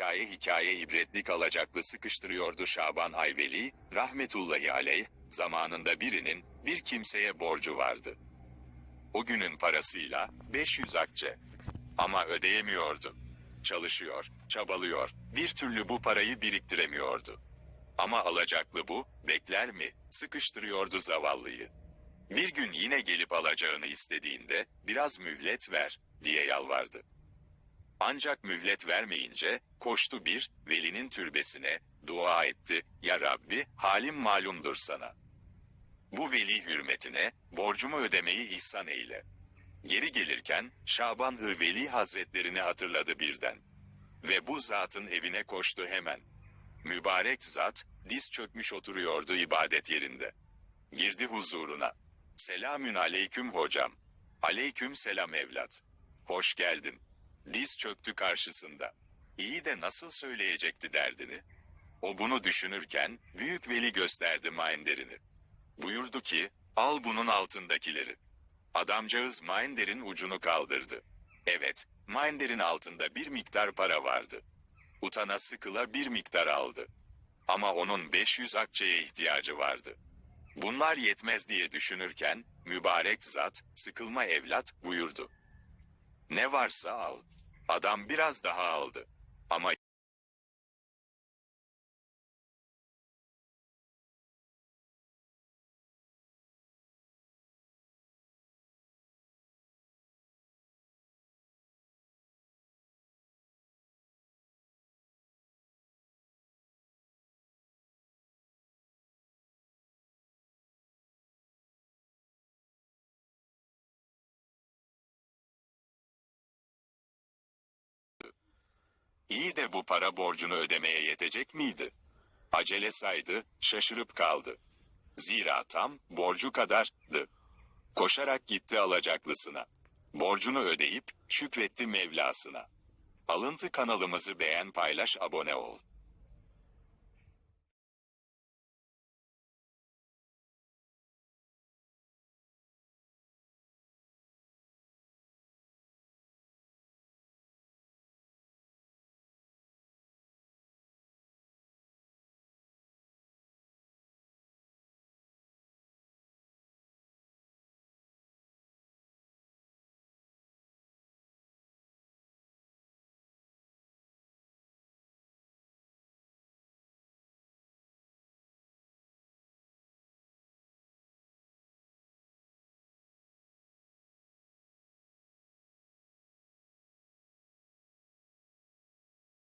hikaye hikaye ibretlik alacaklı sıkıştırıyordu Şaban Ayveli, rahmetullahi aleyh, zamanında birinin bir kimseye borcu vardı. O günün parasıyla 500 akçe. Ama ödeyemiyordu. Çalışıyor, çabalıyor, bir türlü bu parayı biriktiremiyordu. Ama alacaklı bu, bekler mi, sıkıştırıyordu zavallıyı. Bir gün yine gelip alacağını istediğinde, biraz mühlet ver, diye yalvardı. Ancak mühlet vermeyince, koştu bir, velinin türbesine, dua etti, ya Rabbi, halim malumdur sana. Bu veli hürmetine, borcumu ödemeyi ihsan eyle. Geri gelirken, Şaban-ı Veli Hazretlerini hatırladı birden. Ve bu zatın evine koştu hemen. Mübarek zat, diz çökmüş oturuyordu ibadet yerinde. Girdi huzuruna. Selamün aleyküm hocam. Aleyküm selam evlat. Hoş geldin. Diz çöktü karşısında. İyi de nasıl söyleyecekti derdini? O bunu düşünürken, büyük veli gösterdi mainderini. Buyurdu ki, al bunun altındakileri. Adamcağız mainderin ucunu kaldırdı. Evet, mainderin altında bir miktar para vardı. Utana sıkıla bir miktar aldı. Ama onun 500 akçeye ihtiyacı vardı. Bunlar yetmez diye düşünürken, mübarek zat, sıkılma evlat, buyurdu. Ne varsa al. Adam biraz daha aldı. Ama iyi de bu para borcunu ödemeye yetecek miydi? Acele saydı, şaşırıp kaldı. Zira tam borcu kadardı. Koşarak gitti alacaklısına. Borcunu ödeyip şükretti Mevlasına. Alıntı kanalımızı beğen paylaş abone ol.